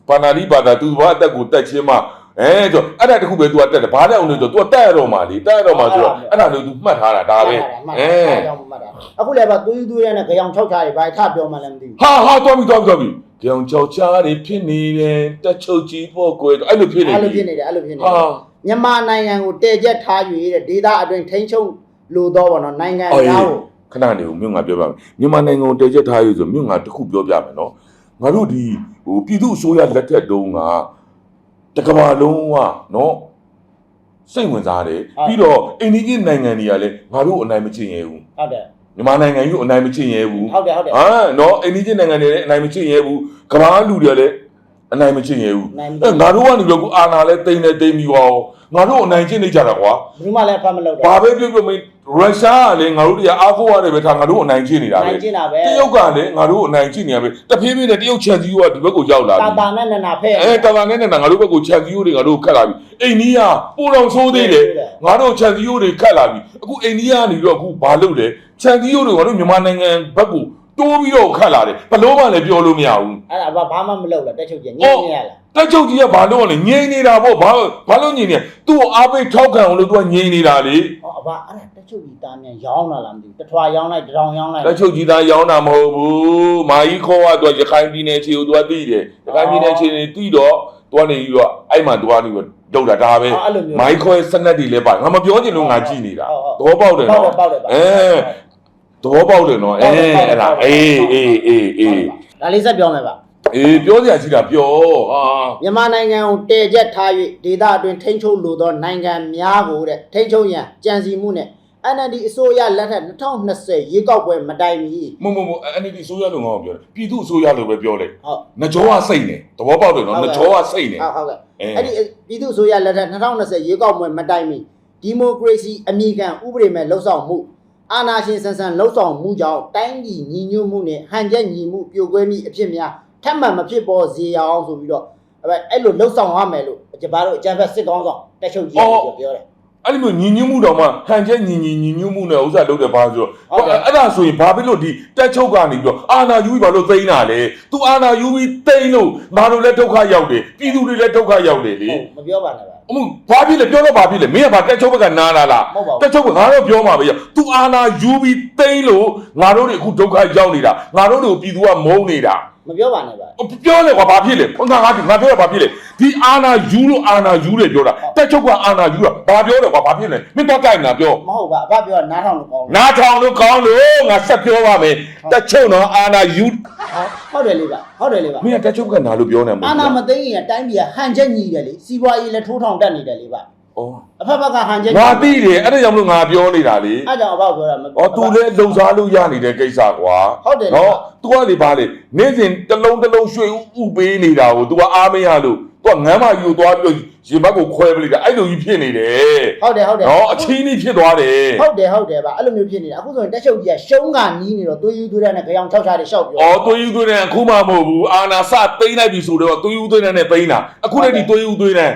ဘာနာတိဘာသာ तू ဘာအသက်ကိုတက်ချင်းမှအဲဆိုအဲ့ဒါတခုပဲ तू ကတက်တယ်ဘာတဲ့အောင်လို့ဆို तू ကတက်ရတော့မှလေတက်ရတော့မှဆိုတော့အဲ့ဒါလို့ तू မှတ်ထားတာဒါပဲအဲ အခုလည်းပါသွေးသွေးရနဲ့ကြောင်၆ချားတွေဘာထပြောမှလည်းမသိဘူး ဟာဟာတော်ပြီတော်ပြီတော်ပြီ ကြောင်ချောက်ချားတွေဖြစ်နေတယ်တက်ချုပ်ကြီးပေါ့ကွယ်အဲ့လိုဖြစ်နေအဲ့လိုဖြစ်နေတယ်အဲ့လိုဖြစ်နေဟာတယ်မြန်မာနိုင်ငံကိုတည်ကျက်ထား၍တဲ့ဒေသအတွင်းထိန်းချုပ်လို့တော့ဗောနော်နိုင်ငံအော်သားကိုခဏနေဦးမြို့ငါပြောပြမယ်မြန်မာနိုင်ငံကိုတည်ချက်ထားရဆိုမြို့ငါတစ်ခုပြောပြမယ်နော်ငါတို့ဒီဟိုပြည်သူအစိုးရလက်ထက်တုန်းကတကဘာလုံးကနော်စိတ်ဝင်စားတယ်ပြီးတော့အိန္ဒိယနိုင်ငံတွေကလည်းငါတို့အနိုင်မချင်ရဘူးဟုတ်တယ် မြန်မာနိုင်ငံကြီးကိုအနိုင်မချင်ရဲဘူးဟုတ်တယ်ဟုတ်တယ်ဟာနော်အိန္ဒိယနိုင်ငံတွေလည်းအနိုင်မချင်ရဲဘူးကမ္ဘာလူတွေလည်း အနိုင်မချင်ရဲဘူးနိုင်အဲငါတို့ကနေပြီးတော့ခုအာနာလဲတိမ့်နေတိမ့်ပြီးတော့ငါတို့အနိုင်ကျင့်နေကြတာကွာဘူးမှလည်းဖတ်မလို့တော့ဘာပဲပြောပြောမင်းရုရှားကလည်းငါတို့တွေကအားကိုးရတယ်ပဲထားငါတို့အနိုင်ကျင့်နေတာပဲနိုင်ကျင်တာပဲတရုတ်ကလည်းငါတို့အနိုင်ကျင့်နေရပဲတဖြည်းဖြည်းနဲ့တရုတ်ချန်စီယိုကဒီဘက်ကိုရောက်လာတာပြီတာနဲ့နနာဖဲ့အဲတာတာနဲ့နဲ့ငါတို့ဘက်ကိုချန်စီယိုတွေငါတို့ခတ်လာပြီအိန္ဒိယပိုတော်ဆိုးသေးတယ်ငါတို့ချန်စီယိုတွေခတ်လာပြီအခုအိန္ဒိယကနေတော့အခုဘာလုပ်လဲချန်စီယိုတွေငါတို့မြန်မာနိုင်ငံဘက်ကို တိုးပြီးတော့ခတ်လာတယ်ဘလို့မှလည်းပြောလို့မရဘူးအဲ့ဒါဘာဘာမှမလုပ်လားတက်ချုပ်ကြီးညင်းနေရလားတက်ချုပ်ကြီးကဘာလို့လဲငြိမ်နေတာပေါ့ဘာဘာလို့ငြိမ်နေသူ့ကိုအားပေးထောက်ခံအောင်လို့သူကငြိမ်နေတာလေဟောအဘအဲ့ဒါတက်ချုပ်ကြီးတာမြန်ရောင်းလာလားမသိဘူးတထွာရောင်းလိုက်တထောင်ရောင်းလိုက်တက်ချုပ်ကြီးသားရောင်းတာမဟုတ်ဘူးမာကြီးခေါ်ကသူကရခိုင်ပြည်နယ်ခြေကိုသူကသိတယ်ရခိုင်ပြည်နယ်ခြေနေသိတော့သူကနေပြီးတော့အဲ့မှာသူကနေပြီးတော့လောက်တာဒါပဲအဲ့လိုမျိုးမိုင်းခေါ်ရဲ့စနက်တွေလည်းပါငါမပြောချင်လို့ငါကြည့်နေတာဟုတ်ဟုတ်သဘောပေါက်တယ်ပေါက်တနော်ယ်ပေါက်တယ်ပါအဲ သဘောပေါက်တယ်နော်အဲအဲ့ဒါအေးအေးအေးအေးဒါလေးဆက်ပြောမယ်ပါအေးပြောစရာရှိတာပြောဟာမြန်မာနိုင်ငံကိုတည်ကျက်ထား၍ဒေသအတွင်းထိန်းချုပ်လိုသောနိုင်ငံများကိုတဲ့ထိန်းချုပ်ရန်ကြံစီမှုနဲ့ NLD အစိုးရလက်ထက်2020ရွေးကောက်ပွဲမတိုင်မီမမမအဲ့ဒီအစိုးရလို့ငါ့ကိုပြောတယ်ပြည်သူအစိုးရလို့ပဲပြောလိုက်ဟုတ်နှကြောကစိတ်နေသဘောပေါက်တယ်နော်နှကြောကစိတ်နေဟုတ်ဟုတ်ကဲ့အဲအဲ့ဒီပြည်သူ့အစိုးရလက်ထက်2020ရွေးကောက်ပွဲမတိုင်မီဒီမိုကရေစီအမိခံဥပဒေမဲ့လှုပ်ဆောင်မှု အာဏာရှင်ဆန်ဆန်လှုပ်ဆောင်မှုကြောင့်တိုင်းပြည်ညီညွတ်မှုနဲ့ဟန်ချက်ညီမှုပြိုကွဲမှုအဖြစ်များထပ်မံမဖြစ်ပေါ်စေရအောင်ဆိုပြီးတော့အဲ့အဲ့လိုလှုပ်ဆောင်ရမယ်လို့ကျမတို့အကြံဖက်စစ်ကောင်းဆောင်တက်ချုပ်ကြီးကပြောတယ်အဲ့ဒီမျိုးညီညွတ်မှုတော့မှဟန်ချက်ညီညီညီညွတ်မှုနဲ့ဥစ္စာလုပ်တယ်ဘာဆိုဟုတ်တော့ကဲ့အဲ့ဒါဆိုရင်ဘာဖြစ်လို့ဒီတက်ချုပ်ကနေပြီးတော့အာနာယူပြီးဘာလို့သိမ်းတာလဲ तू အာနာယူပြီးသိမ်းလို့ငါတို့လည်းဒုက္ခရောက်တယ်ပြည်သူတွေလည်းဒုက္ခရောက်တယ်လေဟုတ်မပြောပါနဲ့ပါ အမှုဘာဖြစ်လဲပြောတော့ဘာဖြစ်လဲမင်းကဘာတက်ချုပ်ဘက်ကနားလာလားမဟုတ်ပါဘူးတက်ချုပ်ကငါတော့ပြောမှာပဲ။ तू အာနာယူပြီးတိမ့်လို့ငါတို့တွေအခုဒုက္ခရောက်နေတာငါတို့တွေကိုပြည်သူကမုန်းနေတာ မပြောပါနဲ့ဗျာပြောလေကွာဘာဖြစ်လဲငါငါငါပြောတာဘာဖြစ်လဲဒီအာနာယူလို့အာနာယူတယ်ပြောတာတက်ချုပ်ကအာနာယူတာဘာပြောလဲကွာဘာဖြစ်လဲမင်းတော့ကြိုက်နာပြောမဟုတ်ပါအဖပြောတာနားထောင်လို့ကောင်းတယ်နားထောင်လို့ကောင်းလို့ငါဆက်ပြောပါမယ်တက်ချုပ်တော့အာနာယူဟုတ်တယ်လေဗျဟုတ်တယ်လေဗျမင်းကတက်ချုပ်ကနာလို့ပြောနေမှာအာနာမသိရင်တိုင်းပြည်ကဟန်ချက်ညီတယ်လေစီးပွားရေးလည်းထိုးထောင်တက်နေတယ်လေဗျ ဩ အဖက်ဘက်ကဟန်ချက် ငါသိတယ်အဲ့ဒါကြောင့်မလို့ငါပြောနေတာလေ အဲ့ကြောင့်အဖပြောတာမ ။အော် तू လည်းလုံစားလို့ရနေတဲ့ကိစ္စကွာ ဟုတ်တယ်လေ နော် तू ကလေပါလေနေ့စဉ်တစ်လုံးတစ်လုံးရွှေဥဥပေးနေတာကို तू ကအားမရလို့ तू ကငမ်းမယူသွားပြီးတော့ရင်ဘတ်ကိုခွဲပလိုက်တာအဲ့လိုကြီးဖြစ်နေတယ်ဟုတ်တယ်ဟုတ်တယ်။နော်အချင်းကြီးဖြစ်သွားတယ်ဟုတ်တယ်ဟုတ်တယ်ဗျအဲ့လိုမျိုးဖြစ်နေတာအခုဆိုရင်တက်ချုပ်ကြီးကရှုံးကနီးနေတော့သွေးယူသွေးတဲ့နဲ့ကြောင်၆ချားတွေရှောက်ပြော။အော်သွေးယူသွေးနဲ့အခုမှမဟုတ်ဘူးအာနာစသိမ့်လိုက်ပြီဆိုတော့သွေးယူသွေးနဲ့သိမ့်တာအခုလည်းဒီသွေးယူသွေးနဲ့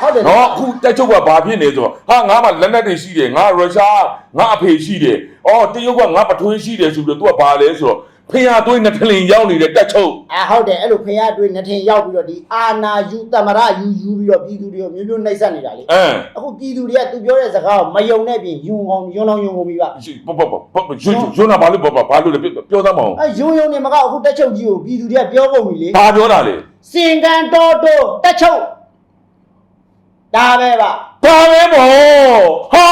ဟုတ်တယ်နော်အခုတက်ချုပ်ကဘာဖြစ်နေဆိုတော့ဟာငါမှလက်နက်တွေရှိတယ်ငါရုရှားငါအဖေရှိတယ်။အော်တရုတ်ကငါပထွေးရှိတယ်ဆိုပြီးတော့ तू ကဘာလဲဆိုတော့ ဖင်ရသွေးနှစ်ထလင်ရောက်နေတဲ့တက်ချုပ်အာဟုတ်တယ်အဲ့လိုဖခင်အတွေ့နဲ့ထင်ရောက်ပြီးတော့ဒီအာနာယူတမရယူယူပြီးတော့ပြည်သူတွေကိုမျိုးမျိုးနှိပ်စက်နေတာလေအင်းအခုပြည်သူတွေကသူပြောတဲ့စကားကိုမယုံတဲ့ပြင်ယုံအောင်ယုံအောင်ယုံကုန်ပြီဗျဘဘဘဘရွှေရွှေနာဘာလို့ဘဘဘာလို့လဲပြောသားမအောင်အဲယုံယုံနေမကအခုတက်ချုပ်ကြီးကိုပြည်သူတွေကပြောကုန်ပြီလေဘာပြောတာလဲစင်ကန်တော်တော်တက်ချုပ်ဒါပဲဗျဘာပဲဘောဟာ